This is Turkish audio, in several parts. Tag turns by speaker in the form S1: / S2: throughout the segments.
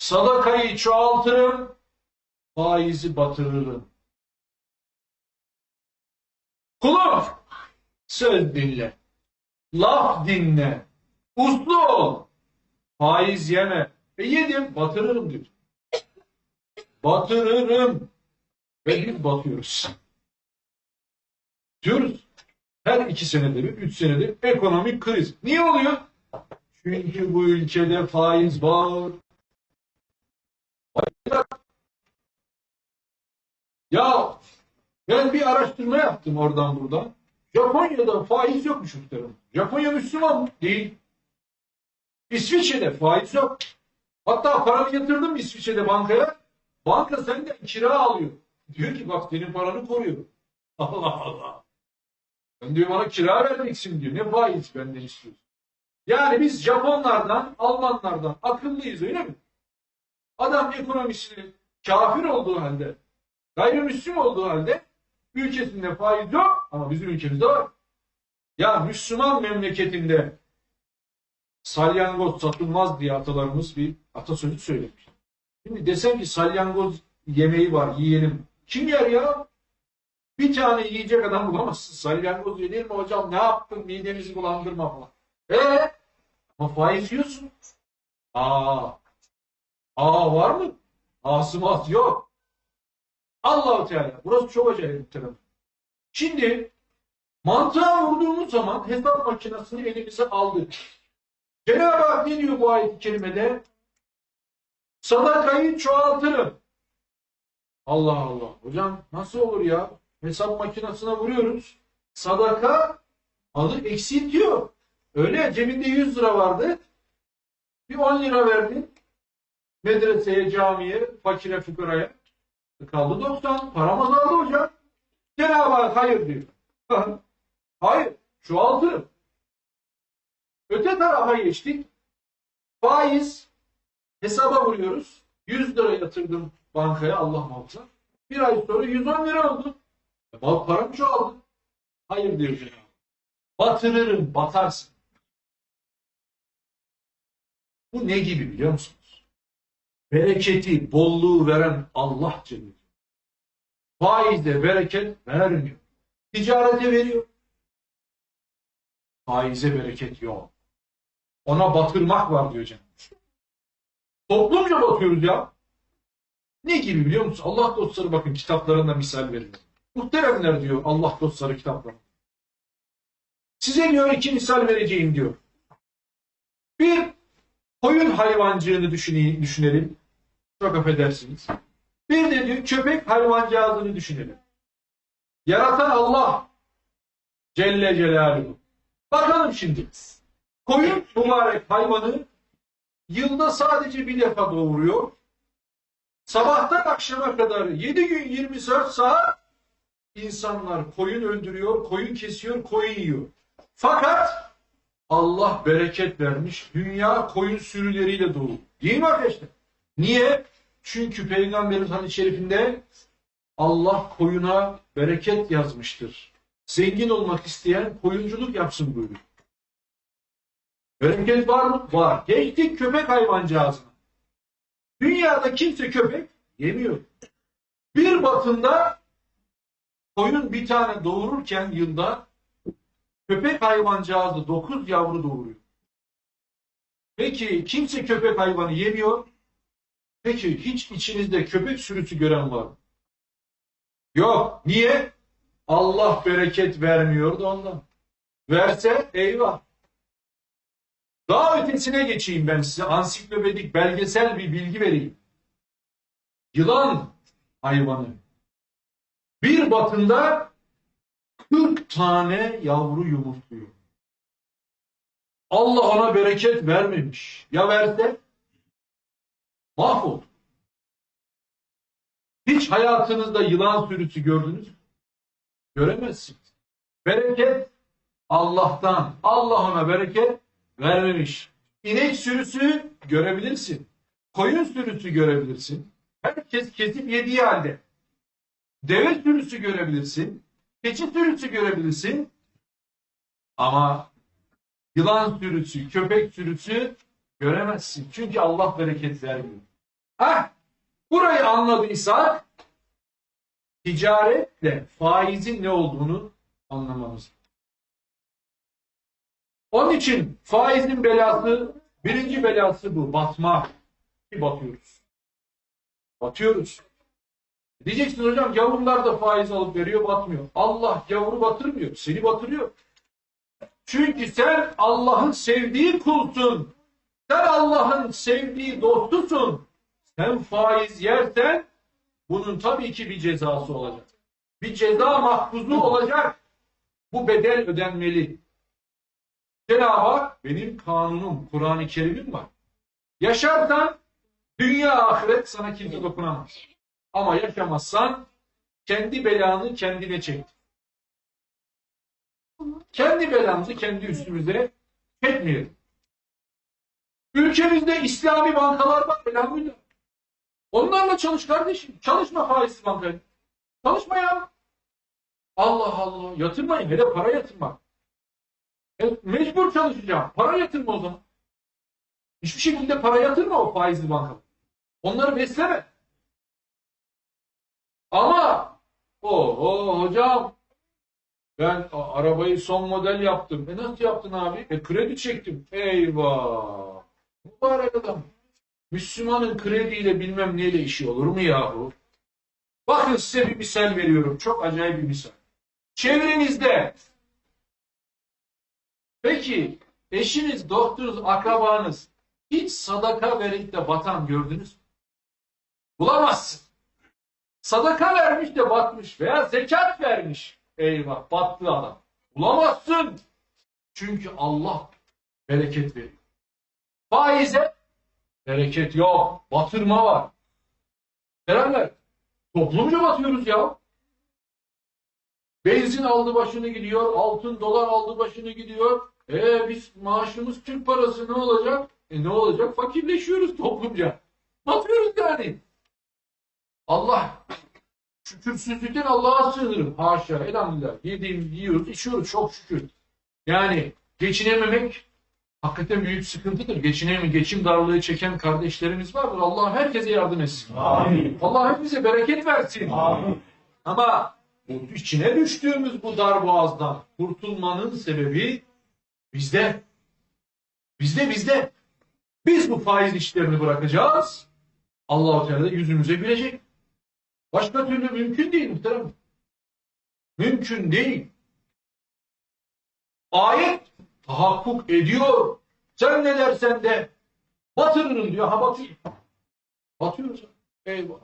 S1: Sadakayı çoğaltırım, faizi batırırım. Kulum, söz dinle, laf dinle, uslu ol, faiz yeme. E yedim, batırırım diyor. Batırırım. Ve biz batıyoruz. Diyoruz. Her iki senede bir, üç senede ekonomik kriz. Niye oluyor? Çünkü bu ülkede faiz var. Ya ben bir araştırma yaptım oradan buradan. Japonya'da faiz yokmuş muhtemelen. Japonya Müslüman mı? Değil. İsviçre'de faiz yok. Hatta paramı yatırdım İsviçre'de bankaya. Banka senden kira alıyor. Diyor ki bak senin paranı koruyor. Allah Allah. Ben diyor bana kira vereceksin diyor. Ne faiz benden istiyorsun? Yani biz Japonlardan, Almanlardan akıllıyız öyle mi? Adam ekonomisini kafir olduğu halde, gayrimüslim olduğu halde ülkesinde faiz yok ama bizim ülkemizde var. Ya Müslüman memleketinde salyangoz satılmaz diye atalarımız bir atasözü söylemiş. Şimdi desem ki salyangoz yemeği var yiyelim. Kim yer ya? Bir tane yiyecek adam bulamazsın. Salyangoz yenir mi hocam? Ne yaptın? Midemizi bulandırma falan. E ama faiz yiyorsun. Aa. Aa var mı? Asımat yok. Allahu Teala. Burası çok acayip bir taraf. Şimdi mantığa vurduğumuz zaman hesap makinesini elimize aldık. Cenab-ı Hak ne diyor bu ayet-i kerimede? Sadakayı çoğaltırım. Allah Allah. Hocam nasıl olur ya? Hesap makinesine vuruyoruz. Sadaka alı eksiltiyor. Öyle cebinde 100 lira vardı. Bir 10 lira verdin. Medreseye, camiye, fakire, fukaraya. Kaldı 90. Param azaldı hocam. Cenab-ı Hak hayır diyor. hayır. Çoğaltırım. Öte tarafa geçtik. Faiz hesaba vuruyoruz. 100 lira yatırdım bankaya Allah muhafaza. Bir ay sonra 110 lira oldu. E, param çoğaldı. Hayır diyor Cenab-ı Hak. Batırırım, batarsın. Bu ne gibi biliyor musunuz? Bereketi, bolluğu veren Allah Celle. Faizde bereket vermiyor. Ticarete veriyor. Faize bereket yok. Ona batırmak var diyor Hak. Toplumca batıyoruz ya. Ne gibi biliyor musun? Allah dostları bakın kitaplarında misal veriyor. Muhteremler diyor Allah dostları kitaplarında. Size diyor iki misal vereceğim diyor. Bir koyun hayvancığını düşünelim. Çok affedersiniz. Bir de diyor köpek hayvancağızını düşünelim. Yaratan Allah Celle Celaluhu. Bakalım şimdi. Koyun mübarek hayvanı yılda sadece bir defa doğuruyor. Sabahtan akşama kadar 7 gün 24 saat insanlar koyun öldürüyor, koyun kesiyor, koyun yiyor. Fakat Allah bereket vermiş. Dünya koyun sürüleriyle dolu. Değil mi arkadaşlar? Niye? Çünkü Peygamberimiz hadis-i şerifinde Allah koyuna bereket yazmıştır. Zengin olmak isteyen koyunculuk yapsın buyuruyor. Bereket var mı? Var. Geçtik köpek hayvancağızına. Dünyada kimse köpek yemiyor. Bir batında koyun bir tane doğururken yılda köpek hayvancağızı 9 yavru doğuruyor. Peki kimse köpek hayvanı yemiyor. Peki hiç içinizde köpek sürüsü gören var mı? Yok. Niye? Allah bereket vermiyor da ondan. Verse eyvah. Daha ötesine geçeyim ben size. Ansiklopedik belgesel bir bilgi vereyim. Yılan hayvanı. Bir batında 40 tane yavru yumurtluyor. Allah ona bereket vermemiş. Ya verse? Mahvoldu. Hiç hayatınızda yılan sürüsü gördünüz mü? Göremezsiniz. Bereket Allah'tan. Allah bereket vermemiş. İnek sürüsü görebilirsin. Koyun sürüsü görebilirsin. Herkes kesip yediği halde. Deve sürüsü görebilirsin. Keçi sürüsü görebilirsin. Ama yılan sürüsü, köpek sürüsü göremezsin. Çünkü Allah bereket vermiyor. Heh, burayı anladıysak ticaretle faizin ne olduğunu anlamamız. Onun için faizin belası, birinci belası bu. Batma. Batıyoruz. Batıyoruz. Diyeceksin hocam gavurlar da faiz alıp veriyor batmıyor. Allah gavuru batırmıyor. Seni batırıyor. Çünkü sen Allah'ın sevdiği kulsun. Sen Allah'ın sevdiği dostusun. Sen faiz yersen bunun tabii ki bir cezası olacak. Bir ceza mahfuzu olacak. Bu bedel ödenmeli. Cenab-ı Hak benim kanunum, Kur'an-ı Kerim'im var. Yaşarsan dünya ahiret sana kimse dokunamaz. Ama yaşamazsan kendi belanı kendine çek. Kendi belamızı kendi üstümüze çekmeyelim. Ülkemizde İslami bankalar var elhamdülillah. Onlarla çalış kardeşim. Çalışma faizsiz bankaya. Çalışma ya. Allah Allah. Yatırmayın. Hele para yatırma. E, mecbur çalışacağım. Para yatırma o zaman. Hiçbir şekilde para yatırma o faizli banka. Onları besleme. Ama o, o hocam ben arabayı son model yaptım. E nasıl yaptın abi? E kredi çektim. Eyvah. Mübarek adam. Müslümanın krediyle bilmem neyle işi olur mu yahu? Bakın size bir misal veriyorum. Çok acayip bir misal. Çevrenizde peki eşiniz, doktorunuz, akrabanız hiç sadaka verip de batan gördünüz mü? Bulamazsın. Sadaka vermiş de batmış veya zekat vermiş. Eyvah battı adam. Bulamazsın. Çünkü Allah bereket veriyor. Faize bereket yok. Batırma var. Beraber toplumca batıyoruz ya. Benzin aldı başını gidiyor. Altın dolar aldı başını gidiyor. E biz maaşımız Türk parası ne olacak? E ne olacak? Fakirleşiyoruz toplumca. Batıyoruz yani. Allah şükürsüzlükten Allah'a sığınırım. Haşa, elhamdülillah. Yediğimiz yiyoruz, içiyoruz çok şükür. Yani geçinememek hakikaten büyük sıkıntıdır. Geçinemi, geçim darlığı çeken kardeşlerimiz vardır. Allah herkese yardım etsin.
S2: Amin.
S1: Allah hepimize bereket versin.
S2: Amin.
S1: Ama bu içine düştüğümüz bu dar boğazdan kurtulmanın sebebi bizde. Bizde bizde. Biz bu faiz işlerini bırakacağız. Allah-u Teala da yüzümüze gülecek. Başka türlü mümkün değil muhterem. Mümkün değil. Ayet tahakkuk ediyor. Sen ne dersen de batırırım diyor. Ha batıyor. Batıyor. Eyvah.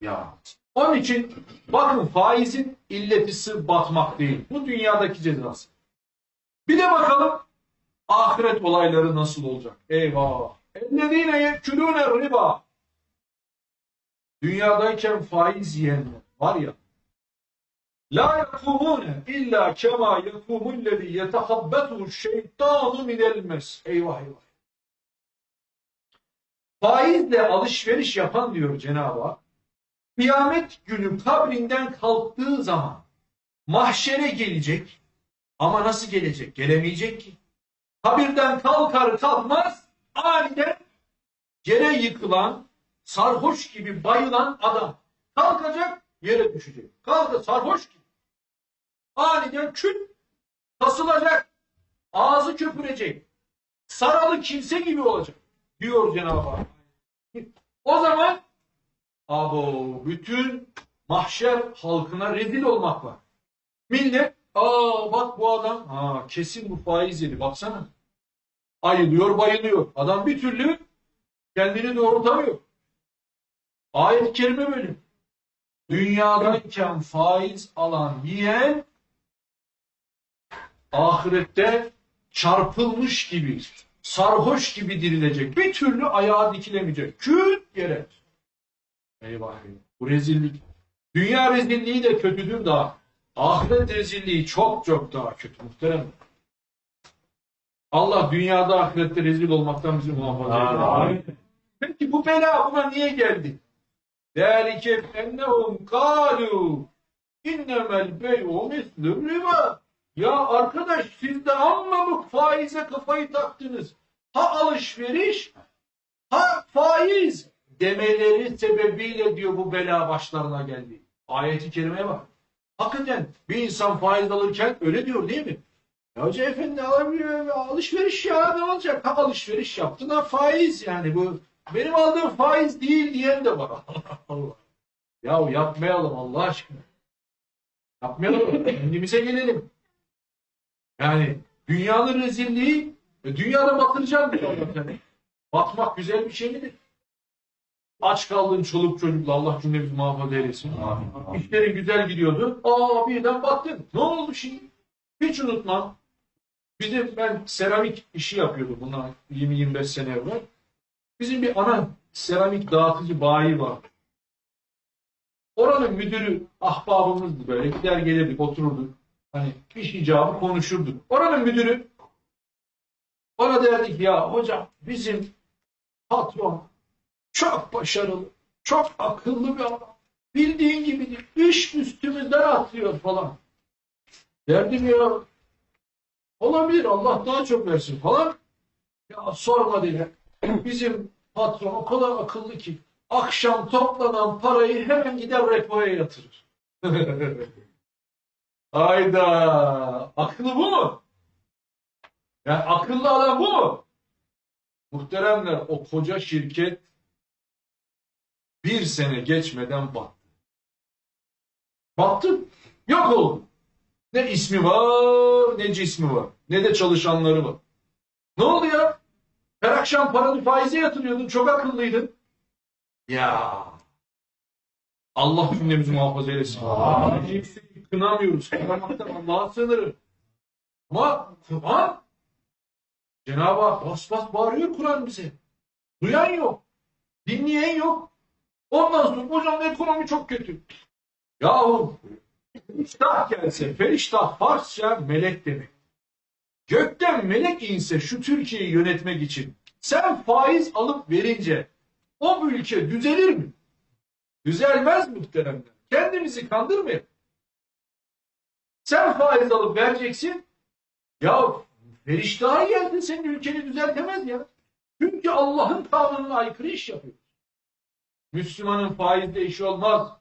S1: Ya. Onun için bakın faizin illetisi batmak değil. Bu dünyadaki cezası. Bir de bakalım ahiret olayları nasıl olacak? Eyvah. Ellezine yekülüne riba. Dünyadayken faiz yiyenler var ya La yekumune illa kema yekumullezî yetehabbetuhu şeytanu minel mes. Eyvah eyvah. Faizle alışveriş yapan diyor Cenab-ı Hak. Kıyamet günü kabrinden kalktığı zaman mahşere gelecek. Ama nasıl gelecek? Gelemeyecek ki. Kabirden kalkar kalkmaz aniden yere yıkılan, sarhoş gibi bayılan adam. Kalkacak, yere düşecek. Kaldı sarhoş gibi. Aniden küt kasılacak. Ağzı köpürecek. Saralı kimse gibi olacak. Diyor Cenab-ı Hak. O zaman abo bütün mahşer halkına rezil olmak var. Millet aa bak bu adam ha kesin bu faiz yedi baksana. Ayılıyor bayılıyor. Adam bir türlü kendini doğrultamıyor. Ayet-i kerime böyle. Dünyadayken faiz alan yiyen ahirette çarpılmış gibi, sarhoş gibi dirilecek. Bir türlü ayağa dikilemeyecek. Küt yere. Eyvah. Bu rezillik. Dünya rezilliği de kötüdür da ahiret rezilliği çok çok daha kötü muhterem. Allah dünyada ahirette rezil olmaktan bizi muhafaza eylesin. Peki bu bela buna niye geldi? Değerli Delike ennehum kalu innemel beyu mislü riba ya arkadaş siz de amma faize kafayı taktınız. Ha alışveriş, Ha faiz demeleri sebebiyle diyor bu bela başlarına geldi. Ayeti kerimeye bak. Hakikaten bir insan faiz alırken öyle diyor değil mi? Ya hoca efendi alabiliyor alışveriş ya ne olacak? Ha alışveriş yaptın ha faiz yani bu benim aldığım faiz değil diyen de var. Allah. Ya yapmayalım Allah aşkına. Yapmayalım. Kendimize gelelim. Yani dünyanın rezilliği e, dünyada batıracağım diyor Allah seni. Batmak güzel bir şey midir? Aç kaldın çoluk çocukla Allah cümlemizi muhafaza eylesin. İşlerin güzel gidiyordu. Aa birden battın. Ne oldu şimdi? Hiç unutmam. Bizim ben seramik işi yapıyordum bundan 20-25 sene evvel. Bizim bir ana seramik dağıtıcı bayi var. Oranın müdürü ahbabımızdı böyle. Gider gelirdik otururduk. Hani iş icabı konuşurduk. Oranın müdürü bana derdi ki ya hocam bizim patron çok başarılı, çok akıllı bir adam. Bildiğin gibi. İş üstümüzden atlıyor falan. Derdim ya olabilir Allah daha çok versin falan. Ya sorma dedi. Bizim patron o kadar akıllı ki akşam toplanan parayı hemen gider repoya yatırır. Hayda. Akıllı bu mu? Yani akıllı adam bu mu? Muhteremler o koca şirket bir sene geçmeden battı. Battı. Yok oldu. Ne ismi var ne cismi var. Ne de çalışanları var. Ne oldu ya? Her akşam paranı faize yatırıyordun. Çok akıllıydın. Ya. Allah cümlemizi muhafaza eylesin. Kimseyi kınamıyoruz. Kınamaktan Allah'a sığınırım. Ama Kur'an Cenab-ı Hak bas bas bağırıyor Kur'an bize. Duyan yok. Dinleyen yok. Ondan sonra hocam ekonomi çok kötü. Yahu feriştah gelse, feriştah Farsça melek demek. Gökten melek inse şu Türkiye'yi yönetmek için sen faiz alıp verince o ülke düzelir mi? Düzelmez muhteremler. Kendimizi kandırmayalım. Sen faiz alıp vereceksin. Ya feriştahı geldin senin ülkeni düzeltemez ya. Çünkü Allah'ın kanununa aykırı iş yapıyor. Müslümanın faizde işi olmaz.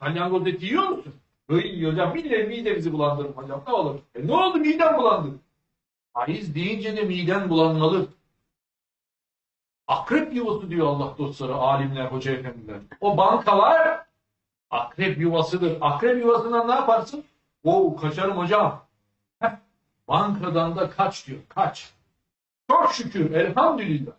S1: Salyangoz eti yiyor musun? Böyle yiyor hocam. Mide, midemizi bulandırır hocam. Ne olur? E ne oldu midem bulandı? Faiz deyince de miden bulanmalı. Akrep yuvası diyor Allah dostları, alimler, hoca efendiler. O bankalar akrep yuvasıdır. Akrep yuvasından ne yaparsın? Oo kaçarım hocam. Heh, bankadan da kaç diyor. Kaç. Çok şükür elhamdülillah.